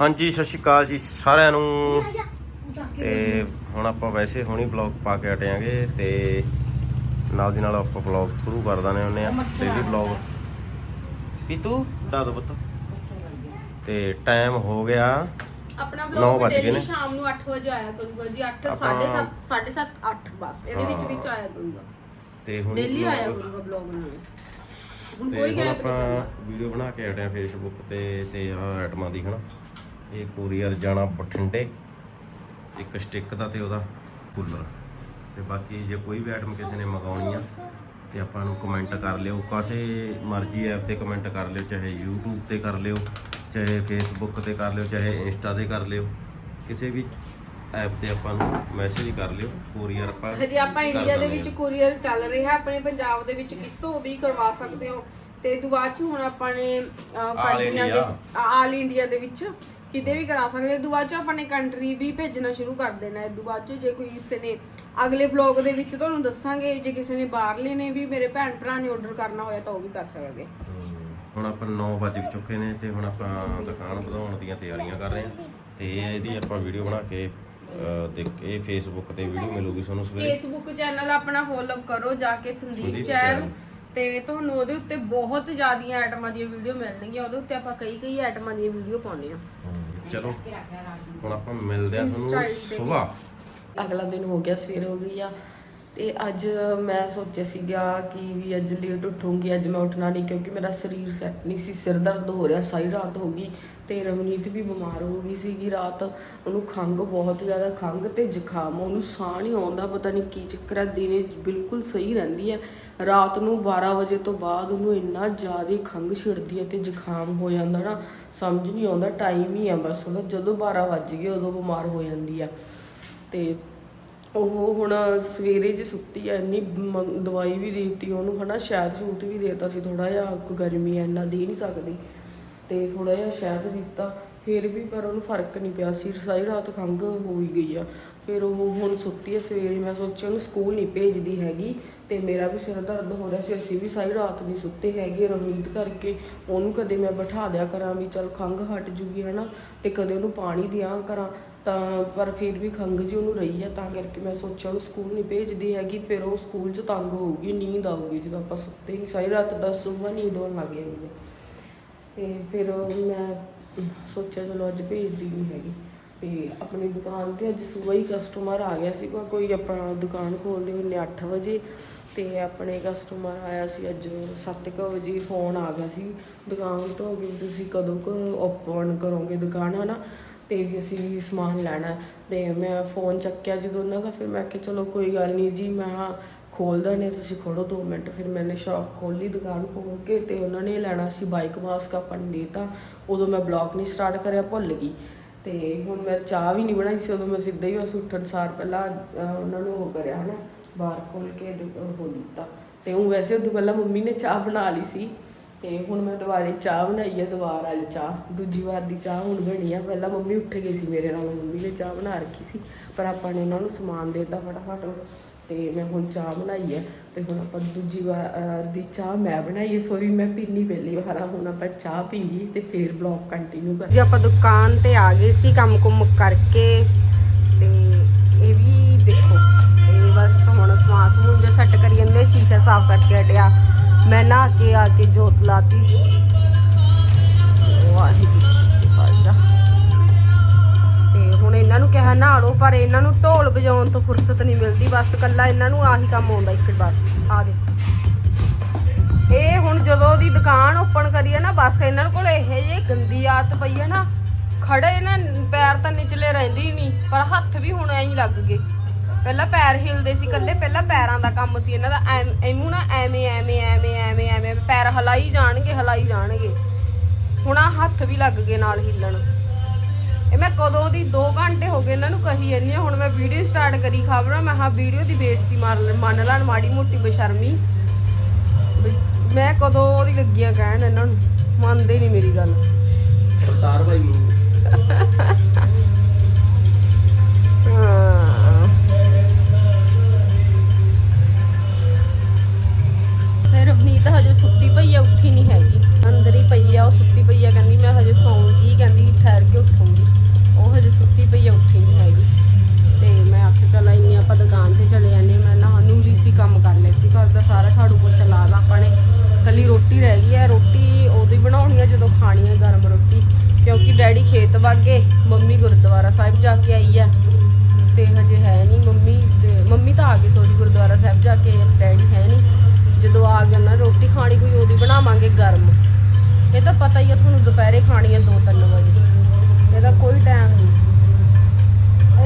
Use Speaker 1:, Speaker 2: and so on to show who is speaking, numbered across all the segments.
Speaker 1: ਹਾਂਜੀ ਸਤਿ ਸ਼੍ਰੀ ਅਕਾਲ ਜੀ ਸਾਰਿਆਂ ਨੂੰ। ਤੇ ਹੁਣ ਆਪਾਂ ਵੈਸੇ ਹੁਣੀ ਬਲੌਗ ਪਾ ਕੇ ਹਟਿਆਂਗੇ ਤੇ ਨਾਲ ਦੀ ਨਾਲ ਆਪਾਂ ਬਲੌਗ ਸ਼ੁਰੂ ਕਰ ਦਾਨੇ ਹੁੰਨੇ ਆ ਡੇਲੀ ਬਲੌਗ ਪੀਤੂ ਡਾ ਦੋ ਪੁੱਤ। ਤੇ ਟਾਈਮ ਹੋ ਗਿਆ
Speaker 2: ਆਪਣਾ
Speaker 1: ਨੌ ਗਏ
Speaker 2: ਡੇਲੀ
Speaker 1: ਨੇ।
Speaker 2: ਸ਼ਾਮ ਨੂੰ 8 ਵਜੇ ਆਇਆ ਕਰੂਗਾ ਜੀ 8
Speaker 1: ਆਪਾਂ-
Speaker 2: 7:30 7:30 8 ਬਸ ਇਹਦੇ ਵਿੱਚ। ਵਿੱਚ ਆਇਆ ਕਰੂਗਾ।
Speaker 1: ਤੇ ਹੁਣ
Speaker 2: ਡੇਲੀ ਆਇਆ ਕਰੂਗਾ ਵਲੌਗ ਨਾਲ। ਹੁਣ ਕੋਈ ਗੈਪ ਨਹੀਂ
Speaker 1: ਆਪਾਂ ਵੀਡੀਓ ਬਣਾ ਕੇ ਹਟਿਆ ਫੇਸਬੁੱਕ ਤੇ ਤੇ ਆ ਆਈਟਮਾਂ ਦੀ ਹਨਾ ਇਹ ਕੋਰੀਅਰ ਜਾਣਾ ਬਠਿੰਡੇ ਇੱਕ ਸਟਿੱਕ ਦਾ ਤੇ ਉਹਦਾ ਕੂਲਰ ਤੇ ਬਾਕੀ ਜੇ ਕੋਈ ਵੀ ਆਈਟਮ ਕਿਸੇ ਨੇ ਮੰਗਾਉਣੀ ਆ ਤੇ ਆਪਾਂ ਨੂੰ ਕਮੈਂਟ ਕਰ ਲਿਓ ਕਾਸੇ ਮਰਜ਼ੀ ਐਪ ਤੇ ਕਮੈਂਟ ਕਰ ਲਿਓ ਚਾਹੇ YouTube ਤੇ ਕਰ ਲਿਓ ਚਾਹੇ Facebook ਤੇ ਕਰ ਲਿਓ ਚਾਹੇ ਇੰਸਟਾ ਤੇ ਕਰ ਲਿਓ ਕਿਸੇ ਵੀ ਐਪ ਤੇ ਆਪਾਂ ਨੂੰ ਮੈਸੇਜ ਕਰ ਲਿਓ ਕੋਰੀਅਰ ਆਪਾਂ
Speaker 2: ਹਜੇ ਆਪਾਂ ਇੰਡੀਆ ਦੇ ਵਿੱਚ। ਕੁਰੀਅਰ ਚੱਲ ਰਿਹਾ ਆਪਣੇ ਪੰਜਾਬ ਦੇ ਵਿੱਚ ਕਿਤੋਂ ਵੀ ਕਰਵਾ ਸਕਦੇ ਹੋ ਤੇ ਦੁਬਾਰਾ ਚ ਹੁਣ ਆਪਾਂ ਨੇ ਕੰਟਰੀਆਂ ਦੇ। ਆਲ ਇੰਡੀਆ ਦੇ ਵਿੱਚ ਕਿਤੇ ਵੀ ਕਰਾ ਸਕਦੇ ਹੋ। ਦੁਬਾਰਾ ਚ ਆਪਾਂ ਨੇ ਕੰਟਰੀ ਵੀ ਭੇਜਣਾ ਸ਼ੁਰੂ ਕਰ ਦੇਣਾ। ਹੈ ਦੁਬਾਰਾ ਚ ਜੇ ਕੋਈ ਕਿਸੇ ਨੇ ਅਗਲੇ ਬਲੌਗ ਦੇ ਵਿੱਚ ਤੁਹਾਨੂੰ ਦੱਸਾਂਗੇ ਜੇ ਕਿਸੇ ਨੇ ਬਾਹਰਲੇ ਨੇ ਵੀ ਮੇਰੇ ਭੈਣ ਭਰਾ ਨੇ ਆਰਡਰ ਕਰਨਾ ਹੋਇਆ ਤਾਂ ਉਹ ਵੀ ਕਰ ਸਕਦੇ
Speaker 1: ਹੁਣ ਆਪਾਂ 9 ਵਜ ਚੁੱਕੇ ਨੇ ਤੇ ਹੁਣ ਆਪਾਂ ਦੁਕਾਨ ਵਧਾਉਣ ਦੀਆਂ ਤਿਆਰੀਆਂ ਕਰ ਰਹੇ ਹਾਂ। ਤੇ ਇਹਦੀ ਆਪਾਂ ਵੀਡੀਓ ਬਣਾ ਕੇ ਅਹ, ਦੇਖ ਇਹ ਫੇਸਬੁੱਕ ਤੇ ਵੀਡੀਓ ਮਿਲੂਗੀ ਤੁਹਾਨੂੰ ਸਵੇਰੇ।
Speaker 2: ਫੇਸਬੁੱਕ ਚੈਨਲ ਆਪਣਾ ਫੋਲੋ ਕਰੋ ਜਾ ਕੇ ਸੰਦੀਪ
Speaker 1: ਸੰਦੀਪ
Speaker 2: ਚੈਨਲ
Speaker 1: ਚਹਿਲ।
Speaker 2: ਤੇ ਤੁਹਾਨੂੰ ਉਹਦੇ ਉੱਤੇ ਬਹੁਤ ਜ਼ਿਆਦੀਆਂ ਆਈਟਮਾਂ ਦੀਆਂ ਵੀਡੀਓ ਮਿਲਣਗੀਆਂ ਉਹਦੇ ਉੱਤੇ ਆਪਾਂ ਕਈ ਕਈ ਆਈਟਮਾਂ ਦੀਆਂ ਵੀਡੀਓ ਪਾਉਂਦੇ ਆ
Speaker 1: ਚਲੋ ਹੁਣ ਆਪਾਂ ਮਿਲਦੇ ਹਾਂ ਤੁਹਾਨੂੰ। ਸਵੇਰ
Speaker 3: ਅਗਲਾ ਦਿਨ ਹੋ ਗਿਆ ਸਵੇਰ ਹੋ ਗਈ ਆ। ਤੇ ਅੱਜ ਮੈਂ ਸੋਚਿਆ ਸੀਗਾ ਕਿ ਵੀ ਅੱਜ ਲੇਟ ਉੱਠੂੰਗੀ ਅੱਜ ਮੈਂ ਉੱਠਣਾ ਨਹੀਂ ਕਿਉਂਕਿ ਮੇਰਾ ਸਰੀਰ ਸੈੱਟ ਨਹੀਂ ਸੀ ਸਿਰ ਦਰਦ ਹੋ ਰਿਹਾ ਸਾਰੀ ਰਾਤ ਹੋ ਗਈ। ਤੇ ਰਵਨੀਤ ਵੀ ਬਿਮਾਰ ਹੋ ਗਈ ਸੀਗੀ ਰਾਤ। ਉਹਨੂੰ ਖੰਘ ਬਹੁਤ ਜ਼ਿਆਦਾ, ਖੰਘ ਤੇ ਜ਼ੁਕਾਮ। ਉਹਨੂੰ ਸਾਹ ਨਹੀਂ ਆਉਂਦਾ, ਪਤਾ ਨਹੀਂ ਕੀ ਚੱਕਰ ਹੈ ਦਿਨੇ ਬਿਲਕੁਲ ਸਹੀ ਰਹਿੰਦੀ ਹੈ। ਰਾਤ ਨੂੰ 12 ਵਜੇ ਤੋਂ ਬਾਅਦ ਉਹਨੂੰ ਇੰਨਾ ਜ਼ਿਆਦਾ ਖੰਘ ਛਿੜਦੀ ਹੈ ਤੇ ਜ਼ੁਕਾਮ ਹੋ ਜਾਂਦਾ ਨਾ, ਸਮਝ ਨਹੀਂ ਆਉਂਦਾ ਟਾਈਮ ਹੀ ਆ ਬਸ ਉਹਦਾ। ਜਦੋਂ 12 ਵੱਜ ਗਏ, ਉਦੋਂ ਬਿਮਾਰ ਹੋ ਜਾਂਦੀ ਆ। ਤੇ ਉਹ ਹੁਣ ਸਵੇਰੇ ਜੇ ਸੁੱਤੀ ਐ ਇੰਨੀ ਦਵਾਈ ਵੀ ਦੇ ਦਿੱਤੀ ਉਹਨੂੰ, ਹਨਾ, ਸ਼ਾਇਦ ਸ਼ੂਤ ਵੀ ਦੇਤਾ ਸੀ ਥੋੜਾ ਜਿਹਾ ਗਰਮੀ ਐ ਇੰਨਾ ਦੇ ਨਹੀਂ ਸਕਦੀ। ਤੇ ਥੋੜਾ ਜਿਹਾ ਸ਼ਹਿਦ ਦਿੱਤਾ, ਫਿਰ ਵੀ ਪਰ ਉਹਨੂੰ ਫ਼ਰਕ ਨਹੀਂ ਪਿਆ ਸੀ। ਸਾਰੀ ਰਾਤ ਖੰਘ ਹੋਈ ਗਈ ਆ। ਫਿਰ ਉਹ ਹੁਣ ਸੁੱਤੀ ਐ ਸਵੇਰੇ। ਮੈਂ ਸੋਚਿਆ ਉਹਨੂੰ ਸਕੂਲ ਨਹੀਂ ਭੇਜਦੀ ਹੈਗੀ ਤੇ ਮੇਰਾ ਵੀ ਸਿਰ ਦਰਦ ਹੋ ਰਿਹਾ ਸੀ। ਅਸੀਂ ਵੀ ਸਾਰੀ ਰਾਤ ਨਹੀਂ ਸੁੱਤੇ ਹੈਗੇ ਰਮੀਤ ਕਰਕੇ। ਉਹਨੂੰ ਕਦੇ ਮੈਂ ਬਿਠਾ ਦਿਆ ਕਰਾਂ ਵੀ ਚਲ ਖੰਘ ਹਟ ਜੂਗੀ, ਹਨਾ? ਤੇ ਕਦੇ ਉਹਨੂੰ ਪਾਣੀ ਦਿਆਂ ਕਰਾਂ। ਤਾਂ ਪਰ ਫਿਰ ਵੀ ਖੰਘ ਜੀ ਉਹਨੂੰ ਰਹੀ ਆ, ਤਾਂ ਕਰਕੇ ਮੈਂ ਸੋਚਿਆ ਉਹਨੂੰ ਸਕੂਲ ਨਹੀਂ ਭੇਜਦੀ ਹੈਗੀ। ਫਿਰ ਉਹ ਸਕੂਲ 'ਚ ਤੰਗ ਹੋਊਗੀ, ਨੀਂਦ ਆਊਗੀ ਜਦੋਂ ਆਪਾਂ ਸੁੱਤੇ ਨਹੀਂ ਸਾਰੀ ਰਾਤ ਦਸ ਸੁਬਹ ਨੀਂਦ ਆਉਣ ਲੱਗ ਜਾਂਦੀ ਹੈ ਤੇ ਫਿਰ ਮੈਂ ਸੋਚਿਆ ਚਲੋ ਅੱਜ ਭੇਜਦੀ ਨਹੀਂ ਹੈਗੀ। ਅਤੇ ਆਪਣੀ ਦੁਕਾਨ ਤੇ ਅੱਜ ਸਵੇਰ ਹੀ ਕਸਟਮਰ ਆ ਗਿਆ ਸੀ ਕੋਈ ਆਪਣਾ ਦੁਕਾਨ ਖੋਲਦੇ ਹੁੰਦੇ 8 ਵਜੇ। ਅਤੇ ਆਪਣੇ ਕਸਟਮਰ ਆਇਆ ਸੀ ਅੱਜ 7:00 ਵਜੇ ਫੋਨ ਆ ਗਿਆ ਸੀ। ਦੁਕਾਨ ਤੋਂ ਵੀ ਤੁਸੀਂ ਕਦੋਂ ਕੁ ਓਪਨ ਕਰੋਗੇ ਦੁਕਾਨ, ਹਨਾ? ਤੇ ਵੀ ਅਸੀਂ ਸਮਾਨ ਲੈਣਾ। ਹੈ। ਤੇ ਮੈਂ ਫੋਨ ਚੱਕਿਆ ਜਦੋਂ ਉਹਨਾਂ ਦਾ। ਫਿਰ ਮੈਂ ਕਿਹਾ, ਚਲੋ ਕੋਈ ਗੱਲ ਨਹੀਂ ਜੀ, ਮੈਂ ਖੋਲਦਾ ਨੇ ਤੁਸੀਂ ਖੜੋ 2 ਮਿੰਟ। ਫਿਰ ਮੈਨੇ ਸ਼ਾਪ ਖੋਲੀ ਦੁਕਾਨ ਖੋਲ ਕੇ ਤੇ ਉਹਨਾਂ ਨੇ ਲੈਣਾ ਸੀ ਬਾਈਕ ਮਾਸਕ ਆਪਾਂ ਨੇ ਦੇਤਾ ਉਦੋਂ ਮੈਂ ਬਲੌਗ ਨਹੀਂ ਸਟਾਰਟ ਕਰਿਆ, ਭੁੱਲ ਗਈ। ਤੇ ਹੁਣ ਮੈਂ ਚਾਹ ਵੀ ਨਹੀਂ ਬਣਾਈ ਸੀ, ਉਦੋਂ ਮੈਂ ਸਿੱਧਾ ਹੀ ਬਸ ਉੱਠਣ ਸਾਰ ਪਹਿਲਾਂ ਉਹਨਾਂ ਨੂੰ ਉਹ ਕਰਿਆ ਹਨਾ, ਬਾਹਰ ਖੋਲ ਕੇ ਹੋ ਦਿੱਤਾ। ਤੇ ਉਹ ਵੈਸੇ ਉਦੋਂ ਪਹਿਲਾਂ ਮੰਮੀ ਨੇ ਚਾਹ ਬਣਾ ਲਈ ਸੀ। ਤੇ ਹੁਣ ਮੈਂ ਦੁਬਾਰੇ ਚਾਹ ਬਣਾਈ ਹੈ ਦੁਬਾਰਾ ਵਾਲੀ ਚਾਹ। ਦੂਜੀ ਵਾਰ ਦੀ ਚਾਹ ਹੁਣ ਬਣੀ ਆ। ਪਹਿਲਾਂ ਮੰਮੀ ਉੱਠ ਗਈ ਸੀ ਮੇਰੇ ਨਾਲ, ਮੰਮੀ ਨੇ ਚਾਹ ਬਣਾ ਰੱਖੀ ਸੀ। ਪਰ ਆਪਾਂ ਨੇ ਉਹਨਾਂ ਨੂੰ ਸਮਾਨ ਦੇ ਦਿੱਤਾ ਫਟਾਫਟ। ਤੇ ਮੈਂ ਹੁਣ ਚਾਹ ਬਣਾਈ ਹੈ ਤੇ ਹੁਣ ਆਪਾਂ ਦੂਜੀ ਵਾਰ ਦੀ ਚਾਹ ਮੈਂ ਬਣਾਈ ਹੈ ਸੋਰੀ ਮੈਂ ਪੀਣੀ ਪਹਿਲੀ ਵਾਰ ਆ, ਹੁਣ ਆਪਾਂ ਚਾਹ ਪੀ ਤੇ ਫੇਰ ਬਲੌਗ ਕੰਟੀਨਿਊ ਕਰ
Speaker 2: ਜੀ ਆਪਾਂ ਦੁਕਾਨ ਤੇ ਆ ਗਏ ਸੀ ਕੰਮ ਕੁਮ ਕਰਕੇ, ਤੇ ਇਹ ਵੀ ਦੇਖੋ, ਇਹ ਬਸ ਹੁਣ ਸਮਾਨ ਸਮੂਨ ਜਿਹਾ ਸੈੱਟ ਕਰੀ ਜਾਂਦੇ, ਸ਼ੀਸ਼ਾ ਸਾਫ਼ ਕਰਕੇ ਹਟਿਆ, ਮੈਂ ਨਹਾ ਕੇ ਆ ਕੇ ਜੋਤ ਲਾਤੀ। ਵਾਹਿਗੁਰੂ ਜੀ ਕੀ ਪਾਸ਼ਾ ਇਹਨਾਂ ਨੂੰ ਕਿਹਾ ਨਹਾ ਪਰ ਇਹਨਾਂ ਨੂੰ ਢੋਲ ਵਜਾਉਣ ਤੋਂ ਫੁਰਸਤ ਨਹੀਂ ਮਿਲਦੀ। ਬਸ ਕੱਲਾ ਇਹਨਾਂ ਨੂੰ ਆਹੀ ਕੰਮ ਆਉਂਦਾ ਇੱਕ ਬਸ। ਆ ਦੇ ਇਹ ਹੁਣ ਜਦੋਂ ਦੀ ਦੁਕਾਨ ਓਪਨ ਕਰੀ ਹੈ ਨਾ, ਬਸ ਇਹਨਾਂ ਕੋਲ ਇਹ ਜੇ ਗੰਦੀ ਆਦਤ ਪਈ ਹੈ ਨਾ, ਖੜੇ ਨਾ, ਪੈਰ ਤਾਂ ਨਿਚਲੇ ਰਹਿੰਦੇ ਹੀ ਨਹੀਂ, ਪਰ ਹੱਥ ਵੀ ਹੁਣ ਐਂ ਹੀ ਲੱਗ ਗਏ। ਪਹਿਲਾਂ ਪੈਰ ਹਿਲਦੇ ਸੀ ਕੱਲੇ ਪਹਿਲਾਂ ਪੈਰਾਂ ਦਾ ਕੰਮ ਸੀ ਇਹਨਾਂ ਦਾ। ਇਹਨੂੰ ਨਾ ਐਵੇਂ ਐਵੇਂ ਐਵੇਂ ਐਵੇਂ ਐਵੇਂ, ਪੈਰ ਹਲਾਈ ਜਾਣਗੇ ਹਲਾਈ ਜਾਣਗੇ। ਹੁਣ ਆ ਹੱਥ ਵੀ ਲੱਗ ਗਏ ਨਾਲ ਹਿੱਲਣ। ਇਹ ਮੈਂ ਕਦੋਂ ਦੀ 2 ਘੰਟੇ ਹੋ ਗਏ ਇਹਨਾਂ ਨੂੰ ਕਹੀ ਜਾਂਦੀ ਹਾਂ। ਹੁਣ ਮੈਂ ਵੀਡੀਓ ਸਟਾਰਟ ਕਰੀ ਖਬਰਾਂ ਮੈਂ ਹਾਂ ਵੀਡੀਓ ਦੀ ਬੇਇੱਜ਼ਤੀ ਮਾਰ ਮੰਨ ਲੈਣ ਮਾੜੀ ਮੋਟੀ ਬੇਸ਼ਰਮੀ। ਮੈਂ ਕਦੋਂ ਉਹਦੀ ਲੱਗੀਆਂ ਕਹਿਣ ਇਹਨਾਂ ਨੂੰ ਮੰਨਦੇ ਨਹੀਂ ਮੇਰੀ ਗੱਲ।
Speaker 1: ਸਰਦਾਰ ਭਾਈ ਨੂੰ।
Speaker 2: ਰਵਨੀਤ ਹਜੇ ਸੁੱਤੀ ਪਈ ਆ ਉੱਠੀ ਨਹੀਂ ਹੈਗੀ। ਅੰਦਰ ਹੀ ਪਈ ਆ ਉਹ ਸੁੱਤੀ ਪਈ ਆ ਕਹਿੰਦੀ ਮੈਂ ਹਜੇ ਸੌਂਗੀ ਕਹਿੰਦੀ ਠਹਿਰ ਕੇ ਉੱਠੂੰਗੀ।
Speaker 3: ਝਾੜੂ ਪੋਚਾ ਲਾ ਲਾ ਆਪਾਂ ਨੇ। ਕੱਲੀ ਰੋਟੀ ਰਹਿ ਗਈ ਹੈ। ਰੋਟੀ ਉਹਦੀ ਬਣਾਉਣੀ ਹੈ ਜਦੋਂ ਖਾਣੀ ਹੈ ਗਰਮ ਰੋਟੀ। ਕਿਉਂਕਿ ਡੈਡੀ ਖੇਤ ਵਾਗੇ ਮੰਮੀ ਗੁਰਦੁਆਰਾ ਸਾਹਿਬ ਜਾ ਕੇ ਆਈ ਹੈ। ਤੇ ਹਜੇ ਹੈ ਨਹੀਂ ਮੰਮੀ। ਤੇ ਮੰਮੀ ਤਾਂ ਆ ਗਈ ਸੋਰੀ, ਗੁਰਦੁਆਰਾ ਸਾਹਿਬ ਜਾ ਕੇ। ਡੈਡੀ ਹੈ ਨਹੀਂ। ਜਦੋਂ ਆ ਗਿਆ ਨਾ, ਰੋਟੀ ਖਾਣੀ ਕੋਈ ਉਹਦੀ ਬਣਾਵਾਂਗੇ ਗਰਮ। ਇਹ ਤਾਂ ਪਤਾ ਹੀ ਆ, ਤੁਹਾਨੂੰ ਦੁਪਹਿਰੇ ਖਾਣੀ ਹੈ 2-3 ਵਜੇ। ਇਹਦਾ ਕੋਈ ਟਾਈਮ ਨਹੀਂ।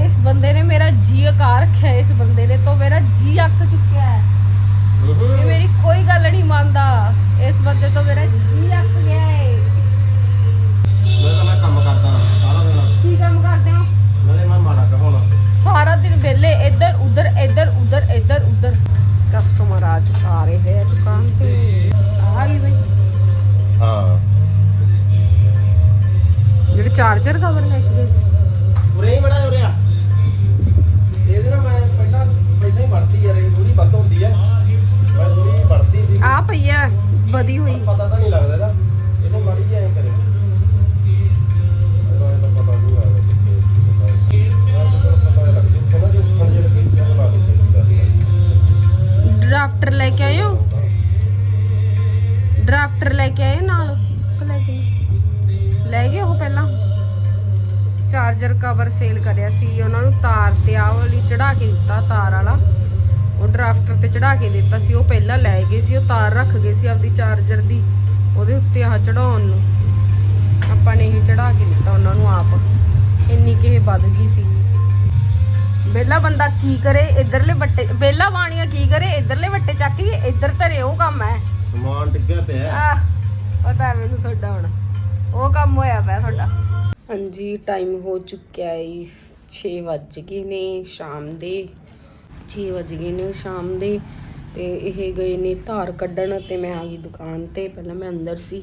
Speaker 3: ਇਸ ਬੰਦੇ ਨੇ ਮੇਰਾ ਜੀ ਆਕਾਰ ਰੱਖਿਆ। ਇਸ ਬੰਦੇ ਨੇ ਤੋਂ ਮੇਰਾ ਜੀ ਅੱਕ ਚੁੱਕਿਆ ਹੈ। ਇਹ ਮੇਰੀ ਕੋਈ ਗੱਲ ਨਹੀਂ ਮੰਨਦਾ। ਇਸ ਬੰਦੇ ਤੋਂ ਮੇਰਾ ਜੀ ਅੱਕ ਗਿਆ ਹੈ
Speaker 1: ਮੈਂ ਤਾਂ ਮੈਂ ਕੰਮ ਕਰਦਾ ਸਾਰਾ ਦਿਨ।
Speaker 3: ਕੀ ਕੰਮ ਕਰਦੇ ਹੋ?
Speaker 1: ਨਾਲੇ ਮੈਂ ਮਾੜਾ ਕਹਾਉਣਾ
Speaker 3: ਸਾਰਾ ਦਿਨ ਵਿਹਲੇ ਇੱਧਰ ਉੱਧਰ ਇੱਧਰ ਉੱਧਰ ਇੱਧਰ ਉੱਧਰ। ਕਸਟਮਰ ਆ ਚੁੱਕਾ ਆ ਰਹੇ ਹੈ ਦੁਕਾਨ ਤੇ। ਆ ਗਈ ਬਈ।
Speaker 1: ਹਾਂ।
Speaker 3: ਜਿਹੜੇ ਚਾਰਜਰ ਕਵਰ ਲੈ ਕੇ ਗਏ ਸੀ
Speaker 1: ਵਧੀ
Speaker 3: ਹੋਈ।
Speaker 1: ਪਤਾ ਤਾਂ ਨਹੀਂ ਲੱਗਦਾ ਇਹਦਾ। ਮਾੜੀ ਜਿਹੀ ਐਂ ਕਰੇ ਲੱਗੀ ਤਾਂ ਲਾ ਦੇ
Speaker 3: ਡਰਾਫਟਰ ਲੈ ਕੇ ਆਇਓ। ਡਰਾਫਟਰ ਲੈ ਕੇ ਆਏ ਨਾਲ। ਲੈ ਕੇ? ਲੈ ਗਏ ਉਹ ਪਹਿਲਾਂ। ਚਾਰਜਰ ਕਵਰ ਸੇਲ ਕਰਿਆ ਸੀ। ਉਹਨਾਂ ਨੂੰ ਤਾਰ ਤੇ ਆਹ ਵਾਲੀ ਚੜਾ ਕੇ ਦਿੱਤਾ ਤਾਰ ਵਾਲਾ। ਉਹ ਡਰਾਫਟਰ ਤੇ ਚੜਾ ਕੇ ਦਿੱਤਾ ਸੀ ਉਹ ਪਹਿਲਾਂ ਲੈ ਗਏ ਸੀ ਉਹ ਤਾਰ ਰੱਖ ਗਏ ਸੀ ਆਪਦੀ ਚਾਰਜਰ ਦੀ ਉਹਦੇ ਉੱਤੇ ਆਹ ਚੜਾਉਣ ਨੂੰ। ਆਪਾਂ ਨੇ ਇਹ ਚੜਾ ਕੇ ਦਿੱਤਾ ਉਹਨਾਂ ਨੂੰ ਆਪ। ਇੰਨੀ ਕਿ ਇਹ ਵੱਧ ਗਈ ਸੀ। ਬੇਲਾ ਬੰਦਾ ਕੀ ਕਰੇ ਇਧਰਲੇ ਵੱਟੇ ਬੇਲਾ ਬਾਣੀਆਂ ਕੀ ਕਰੇ ਇਧਰਲੇ ਵੱਟੇ ਚੱਕ ਕੇ ਇੱਧਰ ਧਰੇ ਉਹ ਕੰਮ ਹੈ।
Speaker 1: ਸਮਾਨ ਡਿੱਗਿਆ ਪਿਆ।
Speaker 3: ਆ ਪਤਾ ਮੈਨੂੰ ਤੁਹਾਡਾ ਹੁਣ। ਉਹ ਕੰਮ ਹੋਇਆ ਪਿਆ ਤੁਹਾਡਾ। ਹਾਂਜੀ ਟਾਈਮ ਹੋ ਚੁੱਕਿਆ ਹੈ 6 ਵੱਜ ਗਏ ਨੇ ਸ਼ਾਮ ਦੇ। 6 ਵੱਜ ਗਏ ਨੇ ਸ਼ਾਮ ਦੇ ਤੇ ਇਹ ਗਏ ਨੇ ਧਾਰ ਕੱਢਣ ਤੇ ਮੈਂ ਆ ਗਈ ਦੁਕਾਨ ਤੇ, ਪਹਿਲਾਂ ਮੈਂ ਅੰਦਰ ਸੀ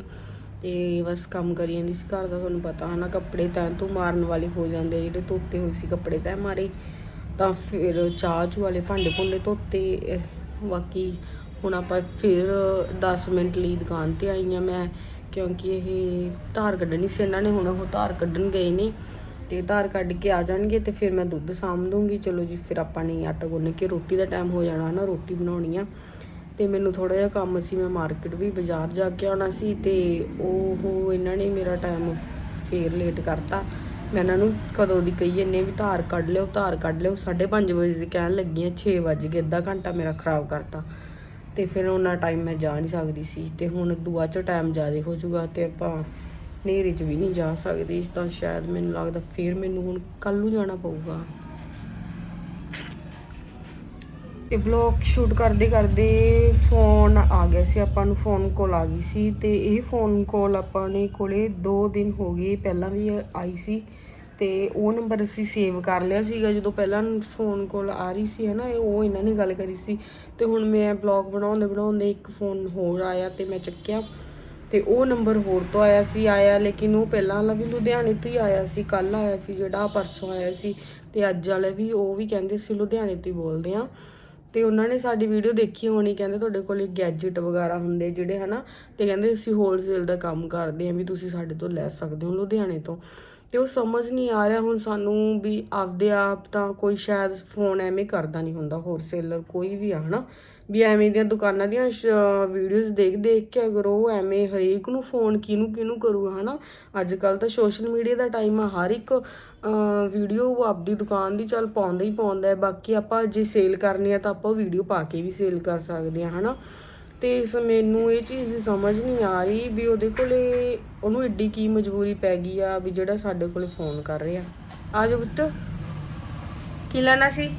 Speaker 3: ਤੇ ਬਸ ਕੰਮ ਕਰੀ ਜਾਂਦੀ ਸੀ, ਘਰ ਦਾ ਤੁਹਾਨੂੰ ਪਤਾ ਹਨਾ ਕੱਪੜੇ ਤਾਂ ਤੂੰ ਮਾਰਨ ਵਾਲੇ ਹੋ ਜਾਂਦੇ ਜਿਹੜੇ ਧੋਤੇ ਹੋਏ ਸੀ ਕੱਪੜੇ ਤੈਅ ਮਾਰੇ, ਤਾਂ ਫਿਰ ਚਾਹ ਚੂ ਵਾਲੇ ਭਾਂਡੇ ਭੁੰਡੇ ਧੋਤੇ ਬਾਕੀ ਹੁਣ ਆਪਾਂ ਫਿਰ 10 ਮਿੰਟ ਲਈ ਦੁਕਾਨ ਤੇ ਆਈ ਹਾਂ ਮੈਂ, ਕਿਉਂਕਿ ਇਹ ਧਾਰ ਕੱਢਣੀ ਸੀ, ਇਹਨਾਂ ਨੇ ਹੁਣ ਉਹ ਧਾਰ ਕੱਢਣ ਗਏ ਨੇ ਤੇ ਧਾਰ ਕੱਢ ਕੇ ਆ ਜਾਣਗੇ ਤੇ ਫਿਰ ਮੈਂ ਦੁੱਧ ਸਾਂਭ ਦੂੰਗੀ ਚਲੋ ਜੀ, ਫਿਰ ਆਪਾਂ ਨੇ ਆਟਾ ਗੁੰਨ ਕੇ ਰੋਟੀ ਦਾ ਟਾਈਮ ਹੋ ਜਾਣਾ ਨਾ ਰੋਟੀ ਬਣਾਉਣੀ ਆ। ਤੇ ਮੈਨੂੰ ਥੋੜਾ ਜਿਹਾ ਕੰਮ ਸੀ, ਮੈਂ ਮਾਰਕੀਟ ਵੀ ਬਾਜ਼ਾਰ ਜਾ ਕੇ ਆਉਣਾ ਸੀ ਤੇ ਉਹ ਇਹਨਾਂ ਨੇ ਮੇਰਾ ਟਾਈਮ ਫੇਰ ਲੇਟ ਕਰਤਾ। ਮੈਂ ਇਹਨਾਂ ਨੂੰ ਕਦੋਂ ਦੀ ਕਹੀ ਜੰਨੇ ਵੀ ਧਾਰ ਕੱਢ ਲਿਓ, ਧਾਰ ਕੱਢ ਲਿਓ। 5:30 ਵਜੇ ਕਹਿਣ ਲੱਗੀ ਲੱਗੀਆਂ 6 ਵਜ ਗਏ, ਅੱਧਾ ਘੰਟਾ ਮੇਰਾ ਖਰਾਬ ਕਰਤਾ। ਤੇ ਫਿਰ ਉਹਨਾਂ ਟਾਈਮ ਮੈਂ ਜਾ ਨਹੀਂ ਸਕਦੀ ਸੀ ਤੇ ਹੁਣ ਦੁਆ ਚ ਟਾਈਮ ਜ਼ਿਆਦਾ ਹੋ ਜਾਊਗਾ ਤੇ ਆਪਾਂ ਨੇਰੇ 'ਚ ਵੀ ਨਹੀਂ ਜਾ ਸਕਦੇ, ਤਾਂ ਸ਼ਾਇਦ ਮੈਨੂੰ ਲੱਗਦਾ ਫਿਰ ਮੈਨੂੰ ਹੁਣ ਕੱਲ ਨੂੰ ਜਾਣਾ ਪਊਗਾ। ਇਹ ਬਲੌਗ ਸ਼ੂਟ ਕਰਦੇ ਕਰਦੇ ਫੋਨ ਆ ਗਿਆ ਸੀ, ਆਪਾਂ ਨੂੰ ਫੋਨ ਕਾਲ ਆ ਗਈ ਸੀ ਤੇ ਇਹ ਫੋਨ ਕਾਲ ਆਪਾਂ ਨੇ ਕੋਲੇ 2 ਦਿਨ ਹੋ ਗਏ, ਪਹਿਲਾਂ ਵੀ ਆਈ ਸੀ ਤੇ ਉਹ ਨੰਬਰ ਅਸੀਂ ਸੇਵ ਕਰ ਲਿਆ ਸੀਗਾ, ਜਦੋਂ ਪਹਿਲਾਂ ਫੋਨ ਕਾਲ ਆ ਰਹੀ ਸੀ ਹਨਾ, ਇਹ ਉਹ ਇਹਨਾਂ ਨੇ ਗੱਲ ਕਰੀ ਸੀ ਤੇ ਹੁਣ ਮੈਂ ਬਲੌਗ ਬਣਾਉਂਦੇ ਬਣਾਉਂਦੇ ਇੱਕ ਫੋਨ ਹੋਰ ਆਇਆ ਤੇ ਮੈਂ ਚੱਕਿਆ। ਤੇ ਉਹ ਨੰਬਰ ਹੋਰ ਤੋਂ ਆਇਆ ਸੀ, ਆਇਆ ਲੇਕਿਨ ਉਹ ਪਹਿਲਾਂ ਵਾਲਾ ਵੀ ਲੁਧਿਆਣੇ ਤੋਂ ਹੀ ਆਇਆ ਸੀ ਕੱਲ ਆਇਆ ਸੀ ਜਿਹੜਾ ਆਹ ਪਰਸੋਂ ਆਇਆ ਸੀ ਤੇ ਅੱਜ ਵਾਲੇ ਵੀ ਉਹ ਵੀ ਕਹਿੰਦੇ ਸੀ ਲੁਧਿਆਣੇ ਤੋਂ ਹੀ ਬੋਲਦੇ ਆ। ਤੇ ਉਹਨਾਂ ਨੇ ਸਾਡੀ ਵੀਡੀਓ ਦੇਖੀ ਹੋਣੀ, ਕਹਿੰਦੇ ਤੁਹਾਡੇ ਕੋਲ ਗੈਜਟ ਵਗੈਰਾ ਹੁੰਦੇ ਜਿਹੜੇ ਹਨਾ, ਤੇ ਕਹਿੰਦੇ ਅਸੀਂ ਹੋਲਸੇਲ ਦਾ ਕੰਮ ਕਰਦੇ ਆਂ ਵੀ ਤੁਸੀਂ ਸਾਡੇ ਤੋਂ ਲੈ ਸਕਦੇ ਹੋ ਲੁਧਿਆਣੇ ਤੋਂ। ਤੇ ਉਹ ਸਮਝ ਨਹੀਂ ਆ ਰਿਹਾ ਹੁਣ ਸਾਨੂੰ ਵੀ ਆਪਦੇ ਆਪ ਤਾਂ ਕੋਈ ਸ਼ਾਇਦ ਫੋਨ ਐਵੇਂ ਕਰਦਾ ਨਹੀਂ ਹੁੰਦਾ ਹੋਰ ਸੇਲਰ ਕੋਈ ਵੀ ਆ, ਹਨਾ? ਵੀ ਐਵੇਂ ਦੀਆਂ ਦੁਕਾਨਾਂ ਦੀਆਂ ਵੀਡੀਓਜ਼ ਦੇਖ ਦੇਖ ਕੇ ਅਗਰ ਉਹ ਐਵੇਂ ਹਰੇਕ ਨੂੰ ਫੋਨ ਕਿਹਨੂੰ ਕਿਹਨੂੰ ਕਰੂਗਾ, ਹਨਾ? ਅੱਜ ਕੱਲ ਤਾਂ ਸੋਸ਼ਲ ਮੀਡੀਆ ਦਾ ਟਾਈਮ ਆ, ਹਰ ਇੱਕ ਵੀਡੀਓ ਉਹ ਆਪਦੀ ਦੁਕਾਨ ਦੀ ਚੱਲ ਪਾਉਂਦਾ ਹੀ ਪਾਉਂਦਾ ਹੈ, ਬਾਕੀ ਆਪਾਂ ਜੇ ਸੇਲ ਕਰਨੀ ਆ ਤਾਂ ਆਪਾਂ ਵੀਡੀਓ ਪਾ ਕੇ ਵੀ ਸੇਲ ਕਰ ਸਕਦੇ ਆ ਹਨਾ? ਤੇ ਇਸ ਮੈਨੂੰ ਇਹ ਚੀਜ਼ ਦੀ ਸਮਝ ਨਹੀਂ ਆ ਰਹੀ ਵੀ ਉਹਦੇ ਕੋਲੇ ਉਹਨੂੰ ਏਡੀ ਕੀ ਮਜਬੂਰੀ ਪੈ ਗਈ ਆ ਵੀ ਜਿਹੜਾ ਸਾਡੇ ਕੋਲੇ ਫੋਨ ਕਰ ਰਿਹਾ। ਆ ਜਾਓ ਪੁੱਤ। ਕੀ ਲੈਣਾ ਸੀ?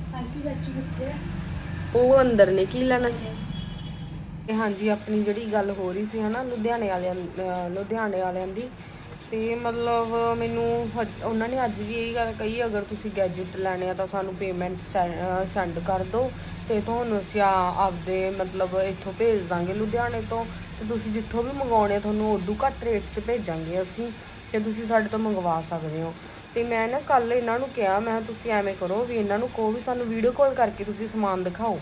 Speaker 3: ਉਹ ਅੰਦਰ ਨੇ ਕੀ ਲੈਣਾ ਸੀ? ਤੇ ਹਾਂਜੀ ਆਪਣੀ ਜਿਹੜੀ ਗੱਲ ਹੋ ਰਹੀ ਸੀ ਹਨਾ ਲੁਧਿਆਣੇ ਵਾਲਿਆਂ ਲੁਧਿਆਣੇ ਵਾਲਿਆਂ ਦੀ। ਤੇ ਮਤਲਬ ਮੈਨੂੰ ਉਹਨਾਂ ਨੇ ਅੱਜ ਵੀ ਇਹ ਗੱਲ ਕਹੀ ਅਗਰ ਤੁਸੀਂ ਗੈਜਟ ਲੈਣੇ ਆ ਤਾਂ ਸਾਨੂੰ ਪੇਮੈਂਟ ਸੈਂਡ ਕਰ ਦਿਓ। ਤੇ ਤੁਹਾਨੂੰ ਅਸੀਂ ਆ- ਆਪਦੇ ਮਤਲਬ ਇੱਥੋਂ ਭੇਜ ਦਾਂਗੇ ਲੁਧਿਆਣੇ ਤੋਂ। ਤੇ ਤੁਸੀਂ ਜਿੱਥੋਂ ਵੀ ਮੰਗਾਉਣੇ ਆ, ਤੁਹਾਨੂੰ ਉਦੋਂ ਘੱਟ ਰੇਟ 'ਚ ਭੇਜਾਂਗੇ ਅਸੀਂ, ਤੇ ਤੁਸੀਂ ਸਾਡੇ ਤੋਂ ਮੰਗਵਾ ਸਕਦੇ ਹੋ। ਤੇ ਮੈਂ ਨਾ ਕੱਲ ਇਹਨਾਂ ਨੂੰ ਕਿਹਾ, ਮੈਂ ਕਿਹਾ ਤੁਸੀਂ ਐਵੇਂ ਕਰੋ ਵੀ ਇਹਨਾਂ ਨੂੰ ਕਹੋ ਵੀ ਸਾਨੂੰ ਵੀਡੀਓ ਕਾਲ ਕਰਕੇ ਤੁਸੀਂ ਸਮਾਨ ਦਿਖਾਓ।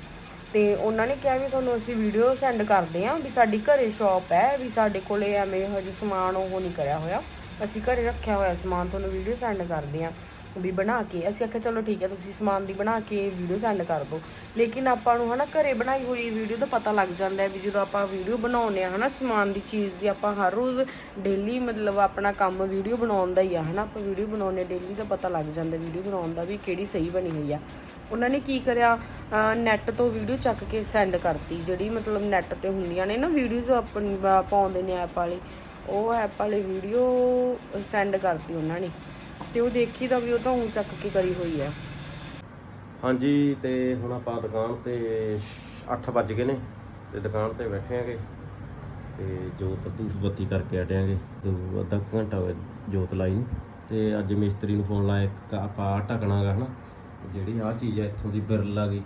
Speaker 3: ਤੇ ਉਹਨਾਂ ਨੇ ਕਿਹਾ ਵੀ ਤੁਹਾਨੂੰ ਅਸੀਂ ਵੀਡੀਓ ਸੈਂਡ ਕਰਦੇ ਆਂ ਵੀ ਸਾਡੀ ਘਰੇ ਸ਼ਾਪ ਹੈ, ਵੀ ਸਾਡੇ ਕੋਲੇ ਐਵੇਂ ਹਜੇ ਸਮਾਨ ਉਹ ਨਹੀਂ ਕਰਿਆ ਹੋਇਆ। ਅਸੀਂ ਘਰੇ ਰੱਖਿਆ ਹੋਇਆ ਸਮਾਨ, ਤੁਹਾਨੂੰ ਵੀਡੀਓ ਸੈਂਡ ਕਰਦੇ ਆਂ ਵੀ ਬਣਾ ਕੇ, ਅਸੀਂ ਆਖਿਆ ਚਲੋ ਠੀਕ ਹੈ, ਤੁਸੀਂ ਸਮਾਨ ਦੀ ਬਣਾ ਕੇ ਵੀਡੀਓ ਸੈਂਡ ਕਰ ਦਿਓ। ਲੇਕਿਨ ਆਪਾਂ ਨੂੰ ਹਨਾ ਘਰੇ ਬਣਾਈ ਹੋਈ ਵੀਡੀਓ ਦਾ ਪਤਾ ਲੱਗ ਜਾਂਦਾ ਹੈ ਵੀ ਜਦੋਂ ਆਪਾਂ ਵੀਡੀਓ ਬਣਾਉਂਦੇ ਆ ਹਨਾ, ਸਮਾਨ ਦੀ ਚੀਜ਼ ਦੀ ਆਪਾਂ ਹਰ ਰੋਜ਼ ਡੇਲੀ ਮਤਲਬ ਆਪਣਾ ਕੰਮ ਵੀਡੀਓ ਬਣਾਉਣ ਦਾ ਹੀ ਆ ਹਨਾ, ਆਪਾਂ ਵੀਡੀਓ ਬਣਾਉਂਦੇ ਡੇਲੀ ਦਾ ਪਤਾ ਲੱਗ ਜਾਂਦਾ ਵੀਡੀਓ ਬਣਾਉਣ ਦਾ ਵੀ ਕਿਹੜੀ ਸਹੀ ਬਣੀ ਹੋਈ ਆ। ਉਹਨਾਂ ਨੇ ਕੀ ਕਰਿਆ ਨੈਟ ਤੋਂ ਵੀਡੀਓ ਚੱਕ ਕੇ ਸੈਂਡ ਕਰਤੀ, ਜਿਹੜੀ ਮਤਲਬ ਨੈਟ ਤੇ ਹੁੰਦੀਆਂ ਨੇ ਨਾ ਵੀਡੀਓਜ਼ ਆਪਣੀ ਪਾਉਂਦੇ ਨੇ ਐਪ ਵਾਲੇ, ਉਹ ਐਪ ਵਾਲੇ ਵੀਡੀਓ ਸੈਂਡ ਕਰਤੀ ਉਹਨਾਂ ਨੇ। ਤੇ ਉਹ ਦੇਖੀ ਤਾਂ ਵੀ ਉਹ ਤਾਂ ਉਂ ਚੱਕ ਕੇ ਕਰੀ ਹੋਈ ਆ
Speaker 1: ਹਾਂਜੀ, ਤੇ ਹੁਣ ਆਪਾਂ ਦੁਕਾਨ ਤੇ 8 ਵੱਜ ਗਏ ਨੇ ਤੇ ਦੁਕਾਨ ਤੇ ਬੈਠੇ ਆਂਗੇ ਤੇ ਜੋਤ ਧੂਫ ਬੱਤੀ ਕਰਕੇ ਹਟਿਆਂਗੇ। ਤੇ ਅੱਧਾ ਕੁ ਘੰਟਾ ਹੋਇਆ ਜੋਤ ਲਾਈ ਨੂੰ। ਤੇ ਅੱਜ ਮਿਸਤਰੀ ਨੂੰ ਫੋਨ ਲਾਇਆ, ਇੱਕ ਆਪਾਂ ਆਹ ਢੱਕਣਾਗਾ ਹਨਾ। ਜਿਹੜੀ ਆਹ ਚੀਜ਼ ਹੈ, ਇੱਥੋਂ ਦੀ ਬਿਰਲ ਆ ਗਈ।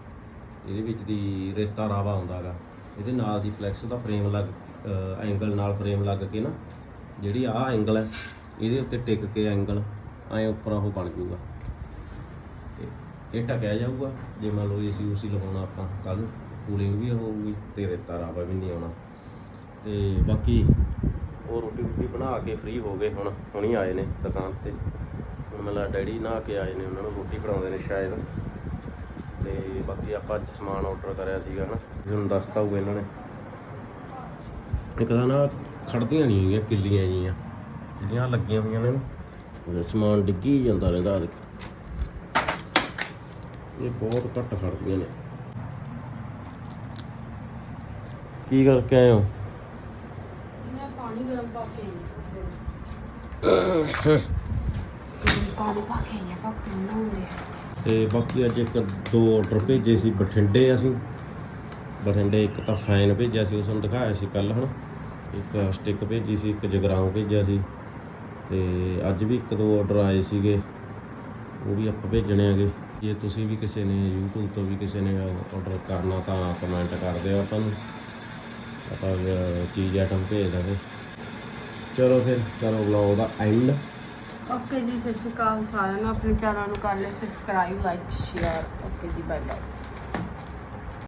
Speaker 1: ਇਹਦੇ ਵਿੱਚ ਦੀ ਰੇਤਾ ਰਾਵਾ ਆਉਂਦਾਗਾ ਇਹਦੇ ਨਾਲ ਦੀ ਫਲੈਕਸ ਦਾ ਫਰੇਮ ਲੱਗ ਐਂਗਲ ਨਾਲ ਫਰੇਮ ਲੱਗ ਕੇ ਨਾ, ਜਿਹੜੀ ਆਹ ਐਂਗਲ ਹੈ, ਇਹਦੇ ਉੱਤੇ ਟਿਕ ਕੇ ਐਂਗਲ ਐਂ ਉੱਪਰ ਉਹ ਬਣ ਜਾਊਗਾ। ਤੇ ਇਹ ਢਕਿਆ ਜਾਊਗਾ, ਜੇ ਮੰਨ ਲਓ ਏਸੀ ਉਸੀ ਲਗਾਉਣਾ ਆਪਾਂ ਕੱਲ ਕੂਲਿੰਗ ਵੀ ਹੋਊਗੀ ਤੇ ਰੇਤਾ ਰਾਵਾ ਵੀ ਨਹੀਂ ਆਉਣਾ। ਤੇ ਬਾਕੀ ਉਹ ਰੋਟੀ ਰੋਟੀ ਬਣਾ ਕੇ ਫ੍ਰੀ ਹੋ ਗਏ ਹੁਣ, ਹੁਣੀ ਆਏ ਨੇ ਦੁਕਾਨ ਤੇ। ਹੁਣ ਮੇਰਾ ਡੈਡੀ ਨਹਾ ਕੇ ਆਏ ਨੇ, ਉਹਨਾਂ ਨੂੰ ਰੋਟੀ ਫੜਾਉਂਦੇ ਨੇ ਸ਼ਾਇਦ। ਤੇ ਬਾਕੀ ਆਪਾਂ ਅੱਜ ਸਮਾਨ ਆਰਡਰ ਕਰਿਆ ਸੀਗਾ ਹਨਾ ਜਿਹਨੂੰ ਦੱਸਤਾ ਹੋਊਗਾ ਇਹਨਾਂ ਨੇ। ਇੱਕ ਤਾਂ ਨਾ ਖੜਦੀਆਂ ਨਹੀਂ ਹੈਗੀਆਂ ਕਿੱਲੀਆਂ ਜੀਆਂ ਜਿਹੜੀਆਂ ਲੱਗੀਆਂ ਹੋਈਆਂ ਨੇ ਨਾ। ਉਹਦਾ ਸਮਾਨ ਡਿੱਗੀ ਜਾਂਦਾ ਰਹਿੰਦਾ ਦੇਖੋ। ਇਹ ਬਹੁਤ ਘੱਟ ਖੜਦੀਆਂ ਨੇ। ਕੀ ਕਰਕੇ ਆਏ ਹੋ?
Speaker 3: ਮੈਂ ਪਾਣੀ ਗਰਮ ਪਾ ਕੇ ਪਾਣੀ ਪਾ ਕੇ ਆਈ ਆ ਪਾਪਾ ਨੂੰ
Speaker 1: ਤੇ ਬਾਕੀ ਅੱਜ ਇੱਕ ਦੋ ਆਰਡਰ ਭੇਜੇ ਸੀ ਬਠਿੰਡੇ ਅਸੀਂ। ਬਠਿੰਡੇ ਇੱਕ ਤਾਂ ਫਾਈਨ ਭੇਜਿਆ ਸੀ ਉਸ ਨੂੰ ਦਿਖਾਇਆ ਸੀ ਕੱਲ ਹਨਾ ਇੱਕ ਸਟਿਕ ਭੇਜੀ ਸੀ ਇੱਕ ਜਗਰਾਉਂ ਭੇਜਿਆ ਸੀ। ਤੇ ਅੱਜ ਵੀ ਇੱਕ ਦੋ ਆਰਡਰ ਆਏ ਸੀਗੇ। ਉਹ ਵੀ ਆਪਾਂ ਭੇਜਣੇ ਆਗੇ ਜੇ ਤੁਸੀਂ ਵੀ ਕਿਸੇ ਨੇ YouTube ਤੋਂ ਵੀ ਕਿਸੇ ਨੇ ਆਰਡਰ ਕਰਨਾ ਤਾਂ ਕਮੈਂਟ ਕਰ ਦਿਓ ਆਪਾਂ ਨੂੰ। ਆਪਾਂ ਚੀਜ਼ ਆਈਟਮ ਭੇਜ ਦਾਂਗੇ। ਚਲੋ ਫਿਰ ਕਰੋ ਵਲੌਗ ਦਾ ਐਂਡ
Speaker 3: ਓਕੇ ਜੀ, ਸਤਿ ਸ਼੍ਰੀ ਅਕਾਲ ਸਾਰਿਆਂ ਨੂੰ। ਆਪਣੇ ਚੈਨਲ ਨੂੰ ਕਰ ਲਿਓ ਸਬਸਕ੍ਰਾਈਬ ਲਾਈਕ ਸ਼ੇਅਰ ਓਕੇ ਜੀ ਬਾਏ ਬਾਏ